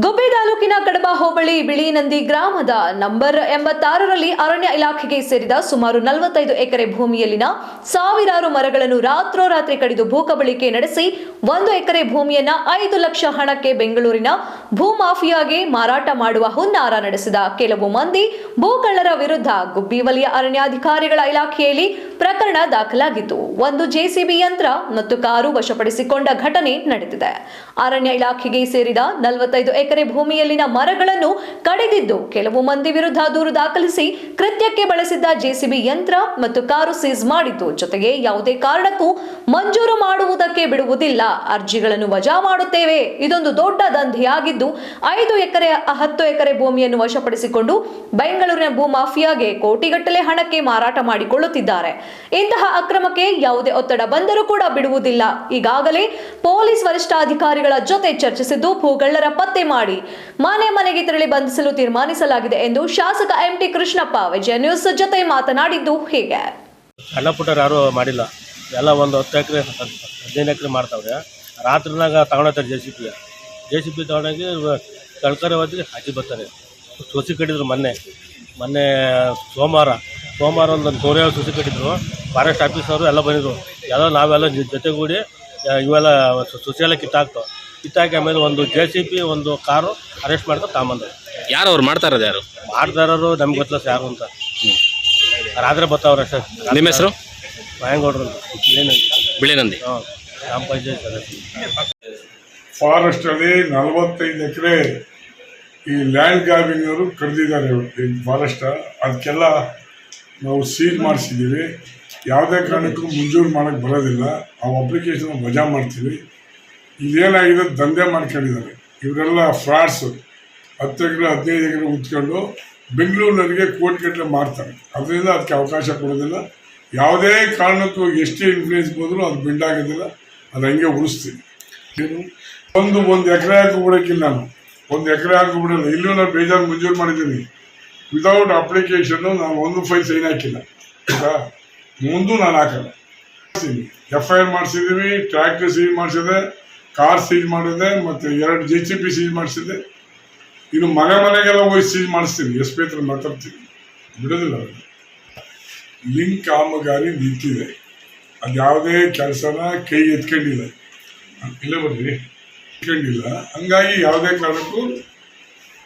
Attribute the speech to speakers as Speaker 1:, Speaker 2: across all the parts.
Speaker 1: ಗುಬ್ಬಿ ತಾಲೂಕಿನ ಕಡಬ ಹೋಬಳಿ ಬಿಳಿನಂದಿ ಗ್ರಾಮದ ನಂಬರ್ ಎಂಬತ್ತಾರರಲ್ಲಿ ಅರಣ್ಯ ಇಲಾಖೆಗೆ ಸೇರಿದ ಸುಮಾರು ನಲವತ್ತೈದು ಎಕರೆ ಭೂಮಿಯಲ್ಲಿನ ಸಾವಿರಾರು ಮರಗಳನ್ನು ರಾತ್ರೋರಾತ್ರಿ ಕಡಿದು ಭೂಕಬಳಿಕೆ ನಡೆಸಿ ಒಂದು ಎಕರೆ ಭೂಮಿಯನ್ನ ಐದು ಲಕ್ಷ ಹಣಕ್ಕೆ ಬೆಂಗಳೂರಿನ ಭೂಮಾಫಿಯಾಗೆ ಮಾರಾಟ ಮಾಡುವ ಹುನ್ನಾರ ನಡೆಸಿದ ಕೆಲವು ಮಂದಿ ಭೂಕಳ್ಳರ ವಿರುದ್ಧ ಗುಬ್ಬಿ ವಲಯ ಅರಣ್ಯಾಧಿಕಾರಿಗಳ ಇಲಾಖೆಯಲ್ಲಿ ಪ್ರಕರಣ ದಾಖಲಾಗಿತ್ತು. ಒಂದು ಜೆಸಿಬಿ ಯಂತ್ರ ಮತ್ತು ಕಾರು ವಶಪಡಿಸಿಕೊಂಡ ಘಟನೆ ನಡೆದಿದೆ. ಅರಣ್ಯ ಇಲಾಖೆಗೆ ಸೇರಿದ ನಲವತ್ತೈದು ಎಕರೆ ಭೂಮಿಯಲ್ಲಿನ ಮರಗಳನ್ನು ಕಡಿದಿದ್ದು ಕೆಲವು ಮಂದಿ ವಿರುದ್ಧ ದೂರು ದಾಖಲಿಸಿ ಕೃತ್ಯಕ್ಕೆ ಬಳಸಿದ್ದ ಜೆಸಿಬಿ ಯಂತ್ರ ಮತ್ತು ಕಾರು ಸೀಸ್ ಮಾಡಿದ್ದು. ಜೊತೆಗೆ ಯಾವುದೇ ಕಾರಣಕ್ಕೂ ಮಂಜೂರು ಮಾಡುವುದಕ್ಕೆ ಬಿಡುವುದಿಲ್ಲ. ಅರ್ಜಿಗಳನ್ನು ವಜಾ ಮಾಡುತ್ತೇವೆ. ಇದೊಂದು ದೊಡ್ಡ ದಂಧೆಯಾಗಿದ್ದು ಐದು ಎಕರೆ, ಹತ್ತು ಎಕರೆ ಭೂಮಿಯನ್ನು ವಶಪಡಿಸಿಕೊಂಡು ಬೆಂಗಳೂರಿನ ಭೂಮಾಫಿಯಾಗೆ ಕೋಟಿಗಟ್ಟಲೆ ಹಣಕ್ಕೆ ಮಾರಾಟ ಮಾಡಿಕೊಳ್ಳುತ್ತಿದ್ದಾರೆ. ಇಂತಹ ಅಕ್ರಮಕ್ಕೆ ಯಾವುದೇ ಒತ್ತಡ ಬಂದರೂ ಕೂಡ ಬಿಡುವುದಿಲ್ಲ. ಈಗಾಗಲೇ ಪೊಲೀಸ್ ವರಿಷ್ಠಾಧಿಕಾರಿಗಳ ಜೊತೆ ಚರ್ಚಿಸಿದ್ದು ಭೂಗಳ್ಳರ ಪತ್ತೆ ಮಾಡಿ ಮನೆ ಮನೆಗೆ ತೆರಳಿ ಬಂಧಿಸಲು ತೀರ್ಮಾನಿಸಲಾಗಿದೆ ಎಂದು ಶಾಸಕ ಎಂಟಿ ಕೃಷ್ಣಪ್ಪ, ವಿಜಯ ನ್ಯೂಸ್ ಜೊತೆ ಮಾತನಾಡಿದ್ದು ಹೀಗೆ.
Speaker 2: ಸಣ್ಣ ಯಾರು ಮಾಡಿಲ್ಲ. ಎಲ್ಲ ಒಂದು ಹತ್ತು ಎಕರೆ, ಹದಿನೈದು ಎಕರೆ ಮಾಡ್ತಾವ್ರೆ. ರಾತ್ರಿನಾಗ ತಗೊಂಡೋಗ್ತಾರೆ J C J C B ತಗೊಂಡೋಗಿ ಕಳ್ಕರೆ ಹೋದ್ರೆ ಹಾಕಿ ಬರ್ತಾರೆ. ಸೊಸಿ ಕಟ್ಟಿದ್ರು ಮೊನ್ನೆ. ಮೊನ್ನೆ ಸೋಮವಾರ. ಸೋಮವಾರ ಒಂದು ನೂರೇಳು ಸೊಸಿ ಕಟ್ಟಿದ್ರು. ಫಾರೆಸ್ಟ್ ಆಫೀಸರು ಎಲ್ಲ ಬಂದಿದ್ರು. ಎಲ್ಲ ನಾವೆಲ್ಲ ಜೊತೆಗೂಡಿ ಇವೆಲ್ಲ ಸೊಸಿ ಎಲ್ಲ ಕಿತ್ತಾಕ್ತು. ಕಿತ್ತಾಕಿ ಆಮೇಲೆ ಒಂದು ಜೆ ಸಿ ಬಿ ಒಂದು ಕಾರು ಅರೆಸ್ಟ್ ಮಾಡ್ಕೊಂಡು ತಗೊಂಬಂದ್ರು.
Speaker 3: ಯಾರು ಅವ್ರು ಮಾಡ್ತಾ ಇರೋದು ಯಾರು?
Speaker 2: ಮಾಡ್ತಾರರು ನಮ್ಗೆ ಗೊತ್ತಿಲ್ಲ ಸರ್ ಯಾರು ಅಂತ. ರಾತ್ರಿ ಬರ್ತಾವ್ರೆ ಅಷ್ಟೇ.
Speaker 3: ನಿಮ್ಮ ಹೆಸರು?
Speaker 2: ಮಾಯಂಗೌಡ್ರು ಬಿಳಿನಂದಿ.
Speaker 3: ಬಿಳಿನಂದಿ.
Speaker 2: ಹಾಂ ಗ್ರಾಮ ಪಂಚಾಯತ್ ಸದಸ್ಯ
Speaker 4: ಫಾರೆಸ್ಟ್ ಅಲ್ಲಿ ನಲವತ್ತೈದು ಎಕರೆ ಈ ಲ್ಯಾಂಡ್ ಗ್ರಾಬಿಂಗ್ನವರು ಕರೆದಿದ್ದಾರೆ ಫಾರೆಸ್ಟ್ ಅದಕ್ಕೆಲ್ಲ ನಾವು ಸೀಲ್ ಮಾಡಿಸಿದ್ದೀವಿ ಯಾವುದೇ ಕಾರಣಕ್ಕೂ ಮಂಜೂರು ಮಾಡೋಕ್ಕೆ ಬರೋದಿಲ್ಲ. ಆ ಅಪ್ಲಿಕೇಶನ್ ವಜಾ ಮಾಡ್ತೀವಿ. ಇದೇನಾಗಿದೆ ದಂಧೆ ಮಾಡ್ಕೊಂಡಿದ್ದಾರೆ. ಇವರೆಲ್ಲ ಫ್ರಾಡ್ಸ್ ಹತ್ತು ಎಕರೆ, ಹದಿನೈದು ಎಕರೆ ಉತ್ಕೊಂಡು ಬೆಂಗಳೂರಿನವರಿಗೆ ಕೋಟಿಗಟ್ಟಲೆ ಮಾರ್ತಾರೆ. ಅದರಿಂದ ಅದಕ್ಕೆ ಅವಕಾಶ ಕೊಡೋದಿಲ್ಲ. ಯಾವುದೇ ಕಾರಣಕ್ಕೂ ಎಷ್ಟೇ ಇನ್ಫ್ಲೂಯೆನ್ಸ್ ಬಂದರೂ ಅದು ಬೆಂಡಾಗೋದಿಲ್ಲ ಅದು ಹಂಗೆ ಉಳಿಸ್ತೀವಿ. ಒಂದು ಒಂದು ಎಕರೆ ಹಾಕಿಬಿಡೋಕ್ಕಿಲ್ಲ ನಾನು. ಒಂದು ಎಕರೆ ಹಾಕಿಬಿಡಲ್ಲ. ಇಲ್ಲೂ ನಾನು ಬೇಜಾರು ಮಂಜೂರು ಮಾಡಿದ್ದೀನಿ. ವಿತೌಟ್ ಅಪ್ಲಿಕೇಶನ್ನು ನಾನು ಒಂದು ಫೈಲ್ ಸೈನ್ ಹಾಕಿಲ್ಲ. ಮುಂದೂ ನಾನು ಹಾಕಲ್ಲ. ಎಫ್ ಐ ಆರ್ ಮಾಡಿಸಿದ್ದೀವಿ ಟ್ರ್ಯಾಕ್ಟರ್ ಸೀಜ್ ಮಾಡಿಸಿದೆ ಕಾರ್ ಸೀಜ್ ಮಾಡಿದೆ, ಮತ್ತು ಎರಡು ಜೆ ಸಿ ಪಿ ಸೀಜ್ ಮಾಡಿಸಿದೆ. ಇನ್ನು ಮನೆ ಮನೆಗೆಲ್ಲ ಹೋಗಿ ಸೀಜ್ ಮಾಡಿಸ್ತೀನಿ. ಎಸ್ ಪಿ ಹತ್ರ ಮಾತಾಡ್ತೀನಿ. ಬಿಡೋದಿಲ್ಲ ಲಿಂಕ್ ಕಾಮಗಾರಿ ನಿಂತಿದೆ. ಅದು ಯಾವುದೇ ಕೆಲಸನ ಕೈ ಎತ್ಕೊಂಡಿಲ್ಲ. ಇಲ್ಲ ಬರ್ರಿ ಇಟ್ಕೊಂಡಿಲ್ಲ. ಹಂಗಾಗಿ ಯಾವುದೇ ಕಾರಣಕ್ಕೂ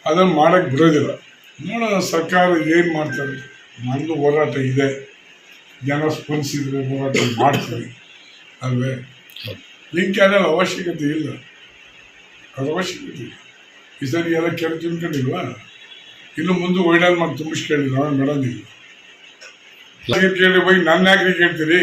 Speaker 4: ಅದನ್ನು ಮಾಡೋಕ್ಕೆ ಬಿಡೋದಿಲ್ಲ ನೋಡೋಣ ಸರ್ಕಾರ ಏನು ಮಾಡ್ತಾರೆ ನಂದು ಹೋರಾಟ ಇದೆ. ಜನ ಸ್ಪಂದಿಸಿದ್ರೆ ಹೋರಾಟ ಮಾಡ್ತೀವಿ. ಅಲ್ವೇ? ಲಿಂಕ್ ಚಾನಲ್ ಅವಶ್ಯಕತೆ ಇಲ್ಲ. ಅದು ಅವಶ್ಯಕತೆ ಇಲ್ಲ. ಈ ಸರಿ ಎಲ್ಲ ಕೆರೆ ತಿನ್ಕೊಂಡಿಲ್ವಾ ಇನ್ನು ಮುಂದೆ ಒಯ್ಡಲ್ ಮಾಡಿ ತುಂಬಿಸ್ಕೊಂಡಿಲ್ಲ ನಾವು ನೋಡೋದಿಲ್ಲ. ಕೇಳಿ ಹೋಗಿ ನನ್ನ ಯಾಕೆ ಕೇಳ್ತೀರಿ?